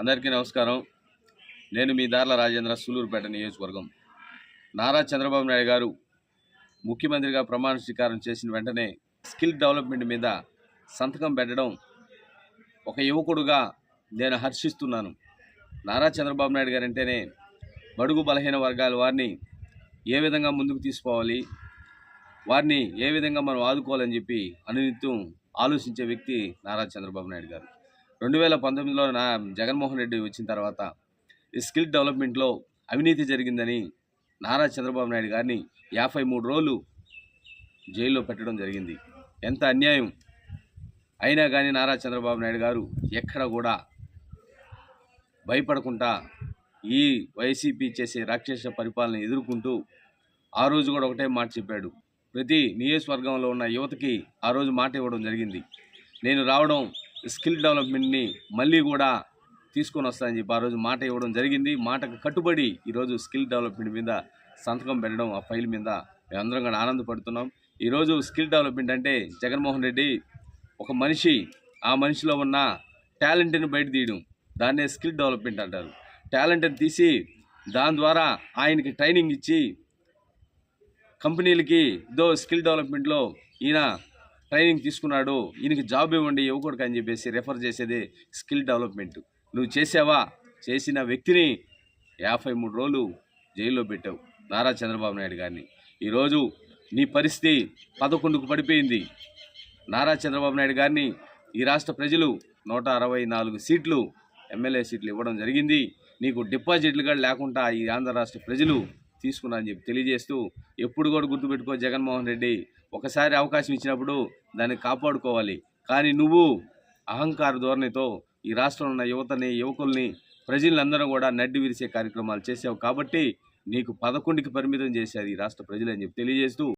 అందరికీ నమస్కారం. నేను మీ దార్ల రాజేంద్ర సూలూరుపేట నియోజకవర్గం. నారా చంద్రబాబు నాయుడు గారు ముఖ్యమంత్రిగా ప్రమాణ స్వీకారం చేసిన వెంటనే స్కిల్ డెవలప్మెంట్ మీద సంతకం పెట్టడం ఒక యువకుడుగా నేను హర్షిస్తున్నాను. నారా చంద్రబాబు నాయుడు గారు అంటేనే బడుగు బలహీన వర్గాల వారిని ఏ విధంగా ముందుకు తీసుకోవాలి వారిని ఏ విధంగా మనం ఆదుకోవాలని చెప్పి అనునిత్యం ఆలోచించే వ్యక్తి నారా చంద్రబాబు నాయుడు గారు. రెండు వేల పంతొమ్మిదిలో నా జగన్మోహన్ రెడ్డి వచ్చిన తర్వాత ఈ స్కిల్ డెవలప్మెంట్లో అవినీతి జరిగిందని నారా చంద్రబాబు నాయుడు గారిని యాభై మూడు రోజులు జైల్లో పెట్టడం జరిగింది. ఎంత అన్యాయం. అయినా కానీ నారా చంద్రబాబు నాయుడు గారు ఎక్కడ కూడా భయపడకుండా ఈ వైసీపీ చేసే రాక్షస పరిపాలన ఎదుర్కొంటూ ఆ రోజు కూడా ఒకటే మాట చెప్పాడు. ప్రతి నియోజకవర్గంలో ఉన్న యువతకి ఆ రోజు మాట ఇవ్వడం జరిగింది. నేను రావడం స్కిల్ డెవలప్మెంట్ని మళ్ళీ కూడా తీసుకొని వస్తానని చెప్పి ఆ రోజు మాట ఇవ్వడం జరిగింది. మాటకు కట్టుబడి ఈరోజు స్కిల్ డెవలప్మెంట్ మీద సంతకం పెట్టడం ఆ ఫైల్ మీద మేమందరం కూడా ఆనందపడుతున్నాం. ఈరోజు స్కిల్ డెవలప్మెంట్ అంటే జగన్మోహన్ రెడ్డి ఒక మనిషి ఆ మనిషిలో ఉన్న టాలెంట్ని బయట తీయడం. దాన్నే స్కిల్ డెవలప్మెంట్ అంటారు. టాలెంట్ని తీసి దాని ద్వారా ఆయనకి ట్రైనింగ్ ఇచ్చి కంపెనీలకి ఇదో స్కిల్ డెవలప్మెంట్లో ఈయన ట్రైనింగ్ తీసుకున్నాడు ఈయనకి జాబ్ ఇవ్వండి యువకుడికి అని చెప్పేసి రెఫర్ చేసేదే స్కిల్ డెవలప్మెంట్ నువ్వు చేసావా? చేసిన వ్యక్తిని యాభై మూడు రోజులు జైల్లో పెట్టావు నారా చంద్రబాబు నాయుడు గారిని. ఈరోజు నీ పరిస్థితి పదకొండుకు పడిపోయింది. నారా చంద్రబాబు నాయుడు గారిని ఈ రాష్ట్ర ప్రజలు నూట అరవై నాలుగు సీట్లు ఎమ్మెల్యే సీట్లు ఇవ్వడం జరిగింది. నీకు డిపాజిట్లు కూడా లేకుండా ఈ ఆంధ్ర రాష్ట్ర ప్రజలు తీసుకున్నా అని చెప్పి తెలియజేస్తూ ఎప్పుడు కూడా గుర్తుపెట్టుకో జగన్మోహన్ రెడ్డి ఒకసారి అవకాశం ఇచ్చినప్పుడు దాన్ని కాపాడుకోవాలి. కానీ నువ్వు అహంకార ధోరణితో ఈ రాష్ట్రంలో ఉన్న యువతని యువకుల్ని ప్రజలందరూ కూడా నడ్డి విరిసే కార్యక్రమాలు చేసావు కాబట్టి నీకు పదకొండుకి పరిమితం చేశారు ఈ రాష్ట్ర ప్రజలు అని చెప్పి తెలియజేస్తూ